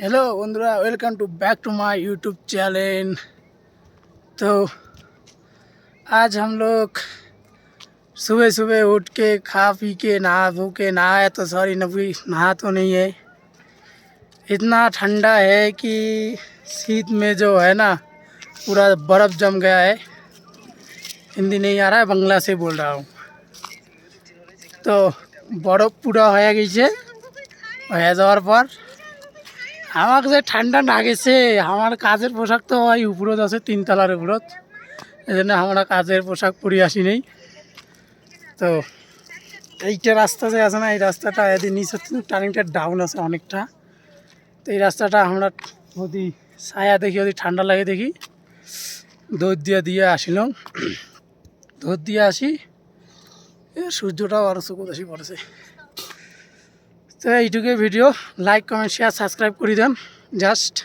Hello बंधुरा welcome to back to my YouTube channel तो आज हम लोग सुबह सुबह उठ के खा पी के नहा धो के नहाया तो सॉरी नबी नहा तो नहीं है इतना ठंडा है कि शीत में जो है ना पूरा बर्फ़ जम गया है हिंदी नहीं आ रहा है बांग्ला से बोल रहा हूँ তো বরফ পুরো হয়ে গেছে হয়ে যাওয়ার পর আমাকে যে ঠান্ডা না গেছে আমার কাজের পোশাক তো ওই উপরত আছে, তিনতলার উপরত। এই জন্য আমরা কাজের পোশাক পরে আসি নেই। তো এইটা রাস্তা যে আছে না, এই রাস্তাটা এদিন নিচে টার্নিংটা ডাউন আছে অনেকটা। তো এই রাস্তাটা আমরা যদি ছায়া দেখি, যদি ঠান্ডা লাগে দেখি দৌড় দিয়ে দিয়ে আসিলাম। দৌড় দিয়ে আসি সূর্যটাও আরও চকুত আসি পড়েছে। তো এইটুকুই video like comment share subscribe করে দেন। জাস্ট